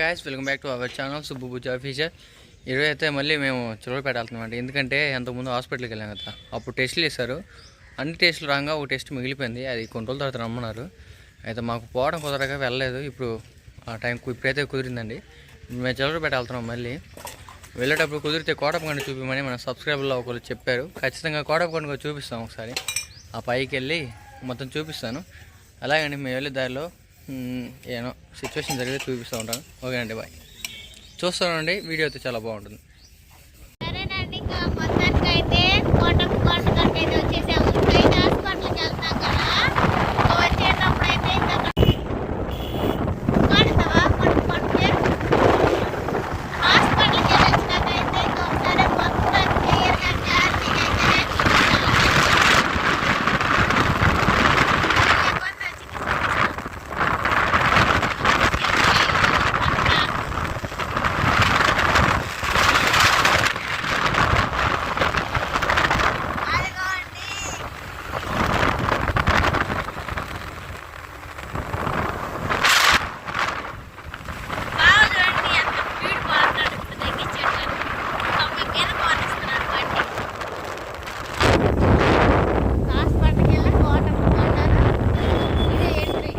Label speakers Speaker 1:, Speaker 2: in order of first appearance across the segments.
Speaker 1: Guys welcome back to our channel Subbu Bujji officer ఈరోజు అయితే మళ్ళీ మేము చిలవపేట వెళ్తున్నాం ఎందుకంటే ఎంతకుముందు హాస్పిటల్కి వెళ్ళాం కదా. అప్పుడు టెస్టులు చేశారు. అన్ని టెస్టులు రాగా ఒక టెస్ట్ మిగిలిపోయింది. అది కొన్ని రోజుల తర్వాత రమ్మన్నారు. అయితే మాకు పోవడం కుదరక వెళ్ళలేదు. ఇప్పుడు ఆ టైం ఇప్పుడైతే కుదిరిందండి. మేము చిలవపేట వెళ్తున్నాం మళ్ళీ. వెళ్ళేటప్పుడు కుదిరితే కోటపకొండ చూపిమని మన సబ్స్క్రైబర్లో ఒకరు చెప్పారు. ఖచ్చితంగా కోటపకొండ చూపిస్తాం ఒకసారి. ఆ పైకి వెళ్ళి మొత్తం చూపిస్తాను. అలాగండి మేము వెళ్ళే దారిలో మ్, ఏమో. సిచ్యువేషన్ జరిగితే చూపిస్తూ ఉంటాను. ఓకే అండి బాయ్ చూస్తానండి వీడియో అయితే చాలా బాగుంటుంది
Speaker 2: సరేనండి ఇంకా మొత్తానికి అయితే కోటకు కొండకంటే అయితే వచ్చేసాము ఇప్పుడైతే హాస్పిటల్కి వెళ్తాం కదా ఇంకా వచ్చేటప్పుడు అయితే ఇంకా కొడతావా కొట్టు కొట్టే హాస్పిటల్కి వెళ్ళొచ్చినాక అయితే ఇంకా ఒకసారి మొత్తం క్లియర్గా క్లారిటీగా అయితే నేర్చుకుంటాం. లేకపోతే చికిత్స అదిగోండి బాగుందండి ఎంత స్పీడ్ పోతున్నాడు ఇప్పుడు తగ్గించేటాను తొంభై మీద పోనిస్తున్నాడు బండి హాస్పిటల్కి వెళ్ళి కోట కొన్నారు ఇదే ఎంట్రీ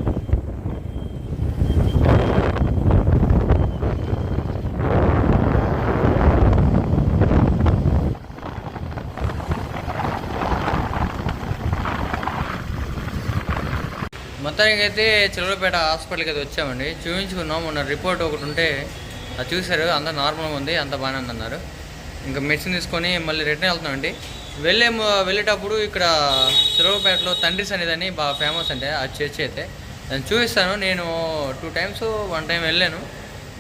Speaker 1: మొత్తానికి అయితే చిలవపేట హాస్పిటల్కి అయితే వచ్చామండి. చూపించుకున్నాం మొన్న రిపోర్ట్ ఒకటి ఉంటే అది చూశారు. అంత నార్మల్గా ఉంది. అంత బాగానే ఉంది అన్నారు ఇంకా మెడిసిన్ తీసుకొని మళ్ళీ రిటర్న్ వెళ్తున్నామండి. వెళ్ళే వెళ్ళేటప్పుడు ఇక్కడ చిలవపేటలో తండ్రిస్ సన్నిధి అని బాగా ఫేమస్ అంటే. ఆ చర్చి అయితే. నేను చూపిస్తాను. నేను టూ టైమ్స్ వన్ టైం వెళ్ళాను.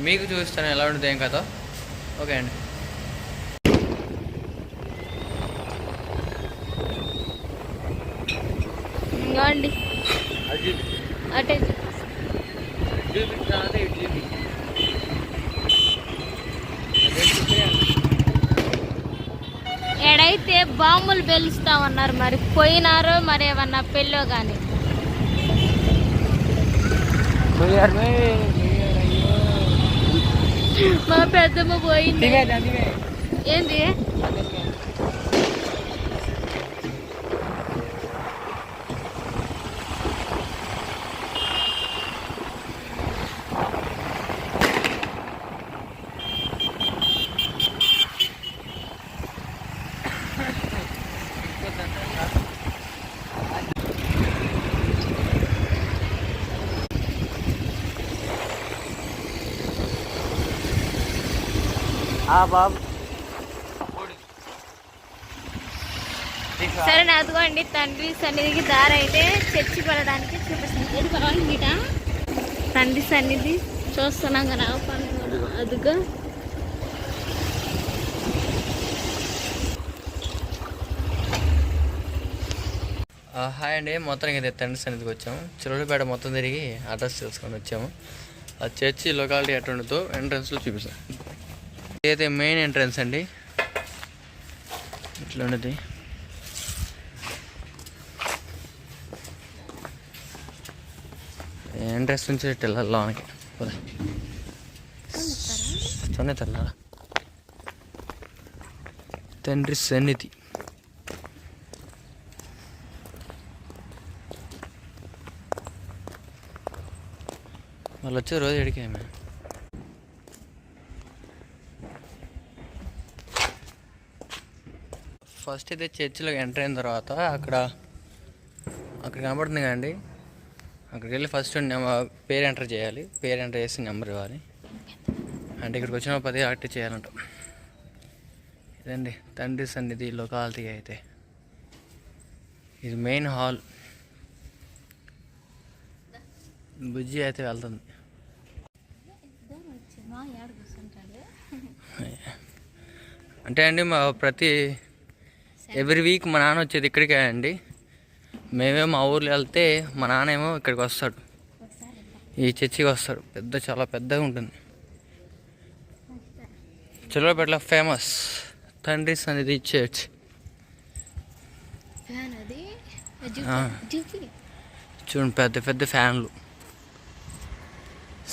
Speaker 1: మీకు చూపిస్తాను ఎలా ఉంటుంది ఏం కథ. ఓకే అండి.
Speaker 2: అండి. అటే ఎడైతే బాంబులు పేలుస్తామన్నారు మరి పోయినారో మరి ఏమన్నా పెళ్ళో కానీ మా పెద్దమ్మ పోయింది. ఏంది?
Speaker 1: బాబు.
Speaker 2: సరే అదిగోండి తండ్రి సన్నిధికి దారి అయితే చర్చి పడడానికి చూపిస్తుంది. ఏది కావాలి మీట తండ్రి సన్నిధి. చూస్తున్నాం కదా. అదిగో.
Speaker 1: ఆ, హాయ్ అండి. మొత్తానికి అయితే తండ్రి సన్నిధికి వచ్చాము. చిరులపేట మొత్తం తిరిగి అడ్రస్ తెలుసుకొని వచ్చాము. ఆ చర్చి లొకాలిటీ ఎట్టుండదో ఎంట్రన్స్లో చూపిస్తాం. ఇదైతే మెయిన్ ఎంట్రన్స్ అండి. ఇట్లా ఉండదు ఎంట్రన్స్ నుంచి వెళ్ళాలి లోనకి. పద. సొన్నే తెల్లారా తండ్రి సన్నిధి. వాళ్ళు వచ్చే రోజు ఎడికామే ఫస్ట్ అయితే చర్చిలో ఎంటర్ అయిన తర్వాత అక్కడ అక్కడ కనబడుతుంది కదండి. అక్కడికి వెళ్ళి ఫస్ట్ పేరు ఎంటర్ చేయాలి. పేరు ఎంటర్ చేసి నెంబర్ ఇవ్వాలి. అంటే ఇక్కడికి వచ్చిన పది యాక్టివ్ చేయాలంట. ఇదండి తండ్రి సన్నిధి లొకాలిటీ అయితే. ఇది మెయిన్ హాల్. బుజ్జి అయితే వెళ్తుంది. అంటే అండి మా ప్రతి ఎవ్రీ వీక్ మా నాన్న వచ్చేది ఇక్కడికే అండి. మేమే మా ఊర్లో వెళ్తే మా నాన్న ఏమో ఇక్కడికి వస్తాడు. ఈ చర్చికి వస్తాడు. పెద్ద చాలా పెద్దగా ఉంటుంది. చిలవపేటలో ఫేమస్ తండ్రి సన్నిధి చర్చ్ చూడండి పెద్ద పెద్ద ఫ్యాన్లు.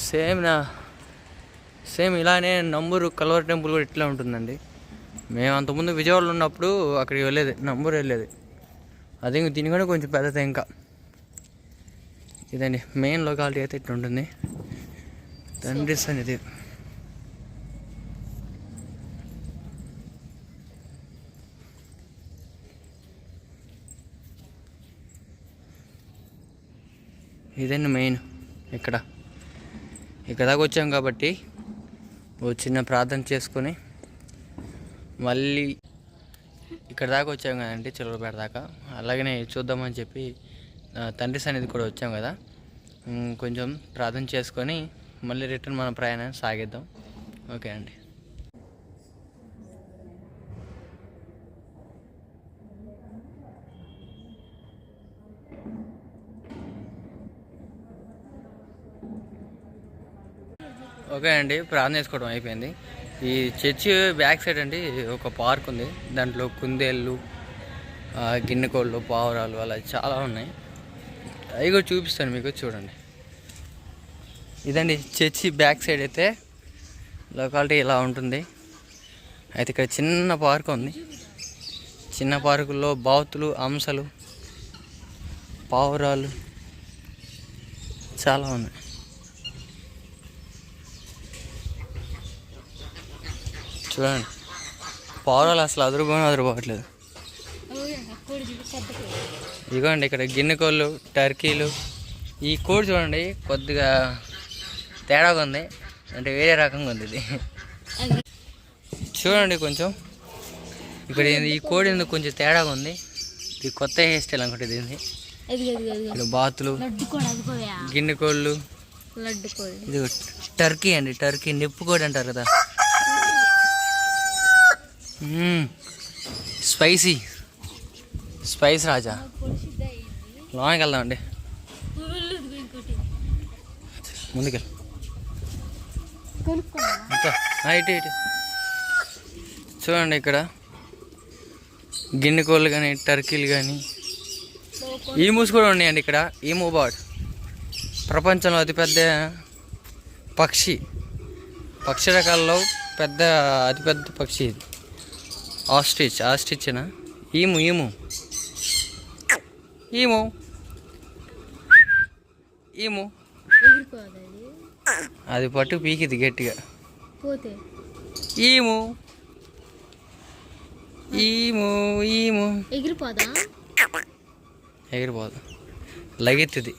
Speaker 1: సేమ్ నా సేమ్ ఇలానే నంబూరు కల్వర్ టెంపుల్ కూడా ఇట్లా ఉంటుందండి. మేము అంతకుముందు విజయవాడలో ఉన్నప్పుడు అక్కడికి వెళ్ళేది నంబూరు వెళ్ళేది. అదే ఇంక దీని కూడా కొంచెం పెద్దది ఇంకా. ఇదండి మెయిన్ లొకాలిటీ అయితే ఇట్లా ఉంటుంది తండ్రి సన్నిధి. ఇదండి మెయిన్ ఇక్కడ. ఇక్కడ దాకా వచ్చాం కాబట్టి ఓ చిన్న ప్రార్థన చేసుకొని మళ్ళీ ఇక్కడ దాకా వచ్చాం కదండి చిలకలపేట దాకా. అలాగనే చూద్దామని చెప్పి తండ్రి సన్నిధి కూడా వచ్చాం కదా. కొంచెం ప్రార్థన చేసుకొని మళ్ళీ రిటర్న్ మన ప్రయాణం సాగిద్దాం. ఓకే అండి. ఓకే అండి ప్రార్థన చేసుకోవడం అయిపోయింది. ఈ చర్చి బ్యాక్ సైడ్ అండి ఒక పార్క్ ఉంది. దాంట్లో కుందేళ్ళు గిన్నెకోళ్ళు పావురాలు అలా చాలా ఉన్నాయి. అవి కూడా చూపిస్తాను మీకు చూడండి. ఇదండి చర్చి బ్యాక్ సైడ్ అయితే లొకాలిటీ ఇలా ఉంటుంది. అయితే ఇక్కడ చిన్న పార్క్ ఉంది. చిన్న పార్కుల్లో బాతులు అంశలు పావురాలు చాలా ఉన్నాయి. చూడండి. పావురాలు అసలు అదురుకొని అదురుపోవట్లేదు ఇదిగోండి ఇక్కడ గిన్నె కోళ్ళు టర్కీలు. ఈ కోడి చూడండి కొద్దిగా తేడాగా ఉంది. అంటే వేరే రకంగా ఉంది ఇది. చూడండి కొంచెం. ఇక్కడ ఈ కోడి ఎందుకు కొంచెం తేడాగా ఉంది. ఇది కొత్త హెయిర్ స్టైల్ అనుకుంటే దీన్ని ఇక్కడ బాతులు గిన్నె కోళ్ళు ఇది టర్కీ అండి టర్కీ. నిప్పు కోడి అంటారు కదా. స్పైసీ. స్పైస్ రాజా. లోనికి వెళ్దామండి ముందుకెళ్ళి. ఇటు ఇటు. చూడండి ఇక్కడ. గిన్నె కోళ్ళు కానీ టర్కీలు కానీ ఈమూస్ కూడా ఉన్నాయండి ఇక్కడ. ఈమూ బర్డ్ ప్రపంచంలో అతిపెద్ద పక్షి. పక్షి రకాల్లో పెద్ద అతిపెద్ద పక్షి ఇది. ఆస్ట్రిచ్ ఆస్ట్రిచ్నా ఈము ఈము. ఈము. ఈము.
Speaker 2: అది
Speaker 1: అది పట్టు పీకిది గట్టిగా. ఈము. Emu emu.
Speaker 2: ఎగిరిపోదా?
Speaker 1: ఎగిరిపోదు. లగెత్తిది.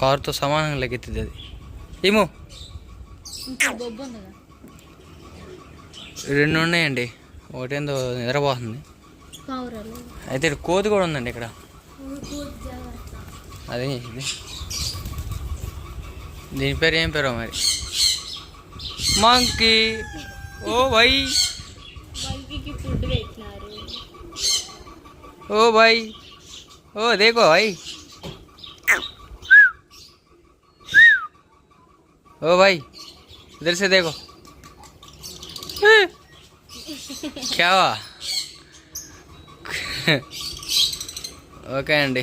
Speaker 1: కారుతో సమానంగా లగెత్తిది అది. ఏమో రెండు ఉన్నాయండి ఒకటేందో నిద్రపోతుంది. అయితే కోతి కూడా ఉందండి ఇక్కడ. అదే దీని పేరు ఏం పేరు మరి? మంకీ ఓ బై ఓ బై ఓ దేకో బై ఓ బై ఇద్దరు దేకో క్యావా ఓకే అండి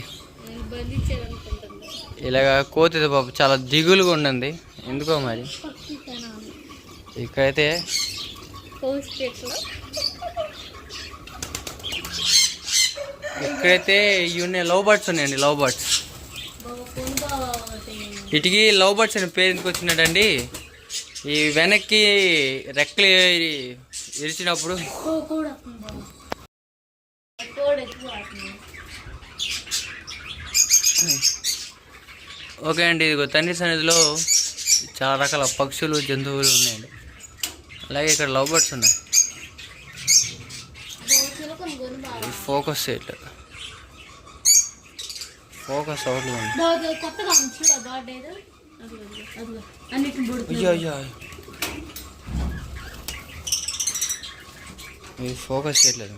Speaker 1: ఇలాగ కోతిది పాప చాలా దిగులుగా ఉండండి ఎందుకో మరి? ఇక్కడైతే ఇక్కడైతే ఇవన్నీ లవ్ బర్డ్స్ ఉన్నాయండి లవ్ బర్డ్స్. ఇటుకి లవ్ బర్డ్స్ అనే పేరు ఎందుకు వచ్చినాడండి ఈ వెనక్కి రెక్కలు ఇరిచినప్పుడు ఓకే అండి ఇదిగో తండ్రి సన్నిధిలో చాలా రకాల పక్షులు జంతువులు ఉన్నాయండి. అలాగే ఇక్కడ లవ్ బర్డ్స్ ఉన్నాయి. ఫోకస్ చేయట్లేదు ఫోకస్ అవ్వట్లేదు ఇది ఫోకస్ చేయట్లేదు.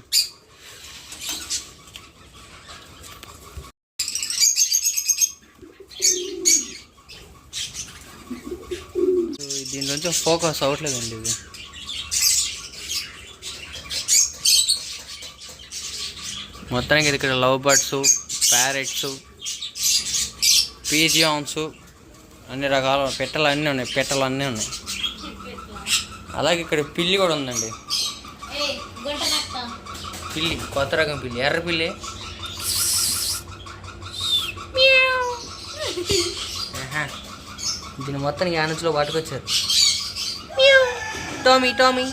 Speaker 1: దీనిలోంచి ఫోకస్ అవ్వట్లేదండి ఇది. మొత్తానికి ఇక్కడ లవ్ బర్డ్స్ ప్యారెట్స్ పీజియాన్స్ అన్ని రకాల పెట్టెలు అన్నీ ఉన్నాయి పెట్టెలు అన్నీ ఉన్నాయి. అలాగే ఇక్కడ పిల్లి కూడా ఉందండి. పిల్లి కొత్త రకం పిల్లి ఎర్ర పిల్లి. దీని మొత్తం యానచ్లో పట్టుకొచ్చారు. Tommy Tommy.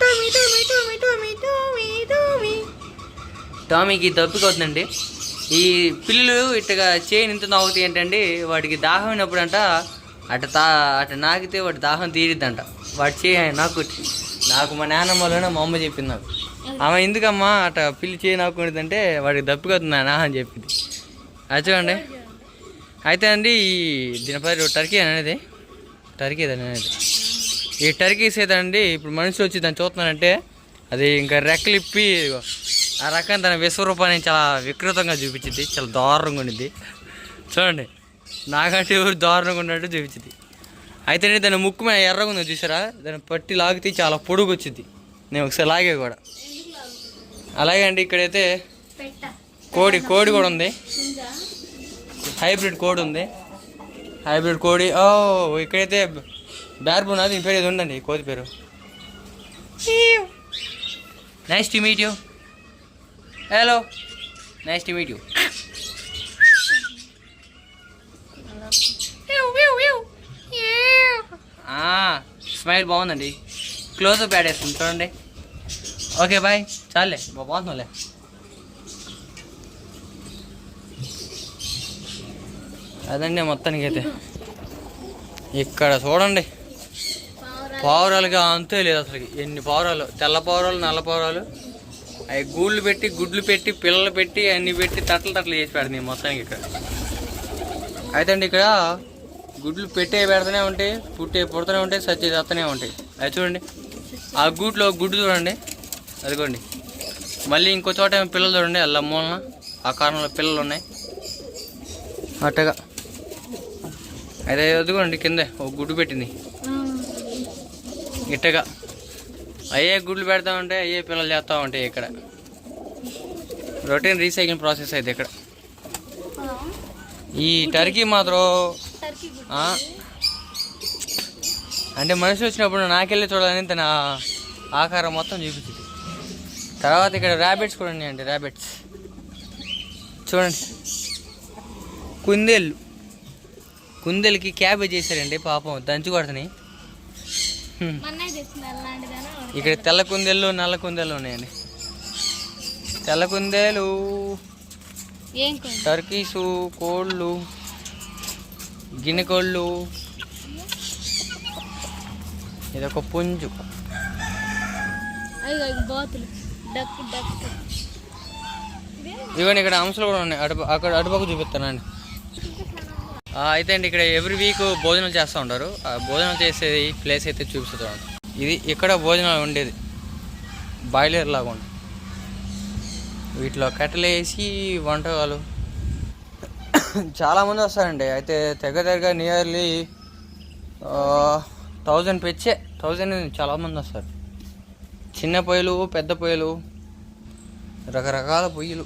Speaker 1: Tommy Tommy Tommy Tommy Tommy Tommy. టామీకి దప్పిక అవుతుందండి ఈ పిల్లులు ఇట్టగా చేయని ఇంత నవ్వుతాయి ఏంటండి వాడికి దాహం అయినప్పుడంట అట తా అట నాకితే వాడి దాహం తీరిద్దంట. వాడి చేయ నాకు నాకు మా నాన్నమ్మలోనే మా అమ్మ చెప్పింది నాకు. ఆమె ఎందుకమ్మా అట పిల్లి చేయి నాకునేదంటే వాడికి దప్పిక అవుతుంది నాన్న అని చెప్పింది. అది చూడండి. అయితే అండి ఈ దినపరి టర్కీ అనేది? టర్కీ అనేది. ఈ టర్కీస్ ఏదండి ఇప్పుడు మనిషి వచ్చి దాన్ని చూస్తున్నానంటే అది ఇంకా రెక్కలిప్పి ఆ రకం తన విశ్వరూపాన్ని చాలా వికృతంగా చూపించింది. చాలా దారుణంగా ఉండిద్ది చూడండి నాకంటే ఎవరు దారుణంగా ఉన్నట్టు చూపించింది. అయితే దాని ముక్కు మీద ఎర్రగా ఉంది చూసారా? దాన్ని పట్టి లాగితే చాలా పొడుగు వచ్చింది నేను ఒకసారి లాగే కూడా. అలాగే అండి ఇక్కడైతే కోడి కోడి కూడా ఉంది. హైబ్రిడ్ కోడి ఉంది. హైబ్రిడ్ కోడి ఓ ఇక్కడైతే బ్యార్బోన్ అది పేరు ఏదో ఉందండి కోడి పేరు. Nice to meet you hello nice to meet you smile బాగుందండి. క్లోజ్అప్ యాడ్ వేస్తుంది చూడండి. ఓకే బాయ్ చాలే బాగుందంలే. అదండి మొత్తానికి అయితే ఇక్కడ చూడండి. పావురాలుగా అంతే లేదు అసలు ఎన్ని పావురాలు? తెల్ల పావురాలు నల్ల పావురాలు? అవి గూళ్ళు పెట్టి గుడ్లు పెట్టి పిల్లలు పెట్టి అన్ని పెట్టి తట్టలు తట్టలు చేసి పెడుతుంది మొత్తానికి ఇక్కడ. అయితే అండి ఇక్కడ గుడ్లు పెట్టే పెడుతూనే ఉంటాయి పుట్టే పుడుతూనే ఉంటాయి సచ్చి చస్తూనే ఉంటాయి. అది చూడండి. ఆ గూట్లో గుడ్డు చూడండి. అదిగోండి. మళ్ళీ ఇంకో చోట ఏమో పిల్లలు చూడండి. అల్ల మూలన ఆ కారణంలో పిల్లలు ఉన్నాయి. అట్టగా. అయితే అదిగోండి కింద ఒక గుడ్డు పెట్టింది. ఇట్టగా. అయ్యే గుడ్లు పెడతా ఉంటే అయ్యే పిల్లలు చేస్తూ ఉంటాయి ఇక్కడ. రొటీన్ రీసైకిల్ ప్రాసెస్ అయితే ఇక్కడ. ఈ టర్కీ మాత్రం అంటే మనిషి వచ్చినప్పుడు నాకెళ్ళి చూడాలని తన ఆకారం మొత్తం చూపించింది. తర్వాత ఇక్కడ ర్యాబిట్స్ కూడా ఉన్నాయండి ర్యాబిట్స్ చూడండి. కుందేళ్ళు. కుందేలుకి క్యాబేజ్ చేశారండి పాపం దంచు కొడుతున్నాయి. ఇక్కడ తెల్ల కుందేళ్ళు నల్ల కుందేళ్ళు ఉన్నాయండి. తెల్ల కుందేలు టర్కీసు కోళ్ళు గిన్నె కోళ్ళు ఇదొక పుంజు. ఇవన్నీ ఇక్కడ అంశాలు కూడా ఉన్నాయి. అటు అక్కడ అటుపక్క చూపిస్తానండి. అయితే అండి ఇక్కడ ఎవ్రీ వీక్ భోజనం చేస్తూ ఉంటారు. భోజనం చేసేది ప్లేస్ అయితే చూపిస్తాను. ఇది ఇక్కడ భోజనాలు ఉండేది. బాయిలర్ లాగా ఉంది వీటిలో కట్టెలేసి వంటకాలు. చాలామంది వస్తారండి. అయితే తెగ దగ్గర నియర్లీ థౌజండ్ పెచ్చే థౌజండ్ చాలామంది వస్తారు. చిన్న పొయ్యిలు పెద్ద పొయ్యిలు రకరకాల పొయ్యిలు.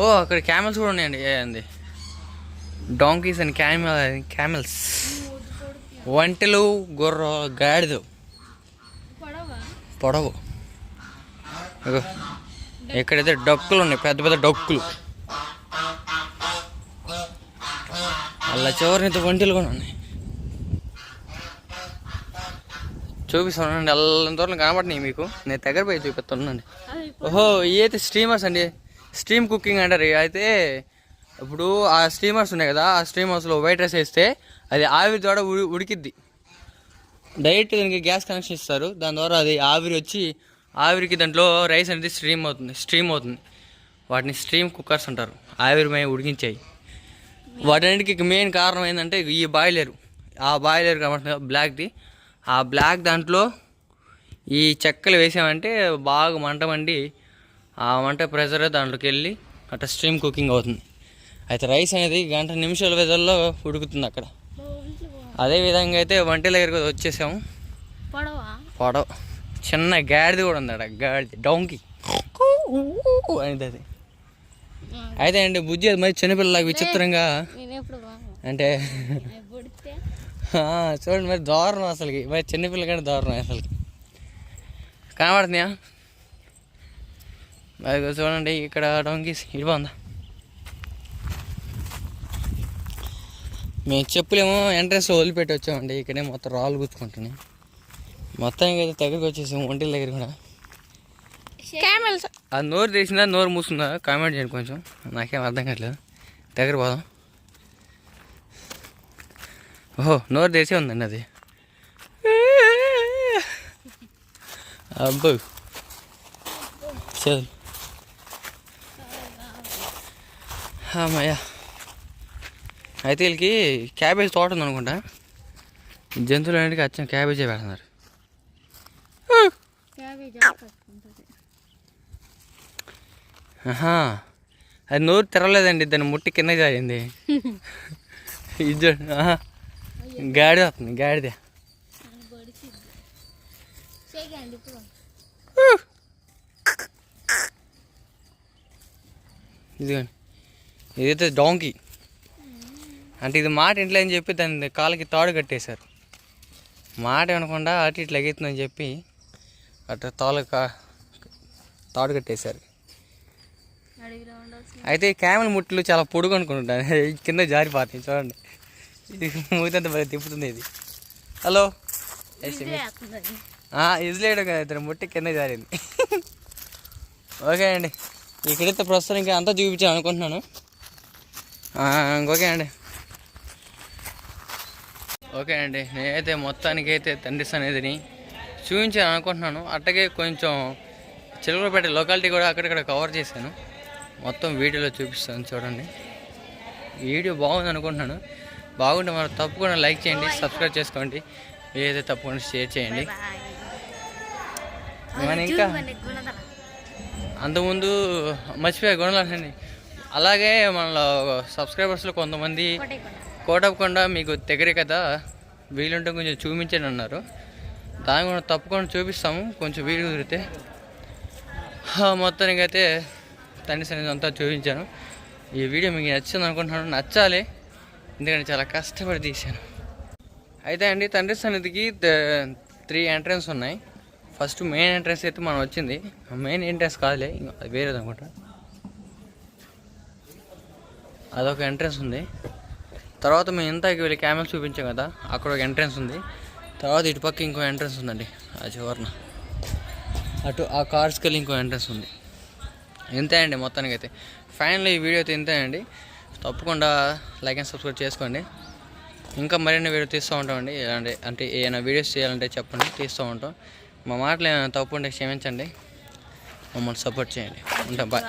Speaker 1: ఓ అక్కడ క్యామెల్స్ కూడా ఉన్నాయండి. ఏ అండి డాంకీస్ అండ్ క్యామెల్ క్యామెల్స్. ఒంటెలు గుర్ర గాడిద.
Speaker 2: పొడవా?
Speaker 1: ఇక్కడైతే డొక్కులు ఉన్నాయి పెద్ద పెద్ద డొక్కులు. అలా చివరిని ఒంటెలు కూడా ఉన్నాయి. చూపిస్తానండి అల్లంత దూరం కనబడినాయి మీకు. నేను దగ్గర పోయి చూపిస్తున్నానండి ఓహో ఇవి అయితే స్ట్రీమర్స్ అండి. స్ట్రీమ్ కుకింగ్ అంటారు. అయితే ఇప్పుడు ఆ స్ట్రీమర్స్ ఉన్నాయి కదా ఆ స్ట్రీమర్స్లో వైట్ రైస్ వేస్తే అది ఆవిరి ద్వారా ఉడి ఉడికిద్ది. డైరెక్ట్ దానికి గ్యాస్ కనెక్షన్ ఇస్తారు. దాని ద్వారా అది ఆవిరి వచ్చి ఆవిరికి దాంట్లో రైస్ అనేది స్ట్రీమ్ అవుతుంది స్ట్రీమ్ అవుతుంది. వాటిని స్ట్రీమ్ కుక్కర్స్ అంటారు. ఆవిరిమై ఉడికించాయి. వాటన్నిటికి మెయిన్ కారణం ఏంటంటే ఈ బాయిలర్ ఆ బాయిలర్ కాబట్టి బ్లాక్ది ఆ బ్లాక్ దాంట్లో ఈ చెక్కలు వేసామంటే బాగా మంట మండి ఆ మంట ప్రెషర్ దాంట్లోకి వెళ్ళి అట్లా స్ట్రీమ్ కుకింగ్ అవుతుంది. అయితే రైస్ అనేది గంట నిమిషాల వెదల్లో ఉడుకుతుంది అక్కడ. అదే విధంగా అయితే వంట దగ్గరికి వచ్చేసాము.
Speaker 2: పొడవా?
Speaker 1: పొడవ. చిన్న గాడిది కూడా ఉంది అక్కడ గాడిది డౌంకి. అనేది అది. అయితే అండి బుజ్జి అది మరి చిన్నపిల్లలాగా విచిత్రంగా? అంటే చూడండి మరి దారుణం అసలుకి. మరి చిన్నపిల్ల కంటే దారుణం అసలుకి. కనబడుతున్నాయా? అది చూడండి ఇక్కడ డొంకీస్. ఇటు మేము చెప్పులేమో ఎంట్రెన్స్ వదిలిపెట్టి వచ్చామండి. ఇక్కడే మొత్తం రాళ్ళు గుచ్చుకుంటున్నాయి. మొత్తానికి అయితే దగ్గరికి వచ్చేసాము ఒంటిల దగ్గర కూడా.
Speaker 2: క్యామెల్స్
Speaker 1: అది నోరు తెరిసిందా నోరు మూసుకుందా కామెంట్ చేయండి కొంచెం. నాకేం అర్థం కావట్లేదు. దగ్గర పోదాం. ఓహో నోరు తెరిసే ఉందండి అది. అబ్బో. చల్ అమ్మయ్యా. అయితే వీళ్ళకి క్యాబేజ్ తోట ఉంది అనుకుంటా జంతువులు అనేటికి వచ్చిన క్యాబేజే పెడుతున్నారు అది నోరు తెరవలేదండి దాన్ని ముట్టి కింద జారింది. ఇది చూడు, గాడిద వస్తుంది గాడిద. ఇదిగోండి ఇదైతే డాంకీ అంటే ఇది మాట ఇంట్లో అని చెప్పి దాని కాళ్ళకి తాడు కట్టేశారు. మాట వినకుండా అటు ఇట్లా ఎగుతుందని చెప్పి అట్లా తాళ్ళు కా- తాడు కట్టేశారు. అయితే ఈ క్యామెల్ ముట్లు చాలా పొడుగు అనుకుంటాను కింద జారిపోతాయి చూడండి. ఇది మూతంత మరి తిప్పుతుంది ఇది. హలో? ఇదిలేడు కదా ఇతను. ముట్టి కింద జారింది. ఓకే అండి. ఇక్కడైతే ప్రస్తుతం ఇంకా అంతా చూపించాను అనుకుంటున్నాను ఓకే అండి. ఓకే అండి. నేనైతే మొత్తానికి అయితే తండ్రి సన్నిధిని చూపించాను అనుకుంటున్నాను అట్టగే కొంచెం చిలకలపేట లొకాలిటీ కూడా అక్కడక్కడ కవర్ చేశాను. మొత్తం వీడియోలో చూపిస్తాను చూడండి. వీడియో బాగుంది అనుకుంటున్నాను బాగుంటే మరి తప్పకుండా లైక్ చేయండి సబ్స్క్రైబ్ చేసుకోండి. ఏదైతే తప్పకుండా షేర్ చేయండి. మన ఇంకా? అంతకుముందు మర్చిపోయా గుణాలండి అలాగే మన సబ్స్క్రైబర్స్లో కొంతమంది కోటప్పకొండ మీకు దగ్గరే కదా వీలుంటే కొంచెం చూపించండి అన్నారు. దాన్ని కూడా తప్పకుండా చూపిస్తాము కొంచెం వీలు కుదిరితే. మొత్తానికి అయితే తండ్రి సన్నిధి అంతా చూపించాను. ఈ వీడియో మీకు నచ్చింది అనుకుంటున్నాను నచ్చాలి. ఎందుకంటే చాలా కష్టపడి తీశాను. అయితే అండి తండ్రి సన్నిధికి త్రీ ఎంట్రన్స్ ఉన్నాయి. ఫస్ట్ మెయిన్ ఎంట్రన్స్ అయితే మనం వచ్చింది. మెయిన్ ఎంట్రన్స్ కాదులే ఇంకా వేరేది అనుకుంటా అదొక ఎంట్రన్స్ ఉంది. తర్వాత మేము ఇంతకి వెళ్ళి క్యామెల్స్ చూపించాం కదా అక్కడ ఒక ఎంట్రన్స్ ఉంది. తర్వాత ఇటుపక్క ఇంకో ఎంట్రన్స్ ఉందండి ఆ చివరన. అటు ఆ కార్స్కి వెళ్ళి ఇంకో ఎంట్రన్స్ ఉంది. ఇంతే అండి మొత్తానికి అయితే ఫైనల్ ఈ వీడియో అయితే ఇంతే అండి తప్పకుండా లైక్ అండ్ సబ్స్క్రైబ్ చేసుకోండి. ఇంకా మరిన్ని వీడియో తీస్తూ ఉంటామండి ఇలాంటి అంటే ఏమైనా వీడియోస్ చేయాలంటే చెప్పండి తీస్తూ ఉంటాం. మా మాటలు ఏమైనా తప్పు ఉంటే క్షమించండి. మమ్మల్ని సపోర్ట్ చేయండి. ఉంటాం బాయ్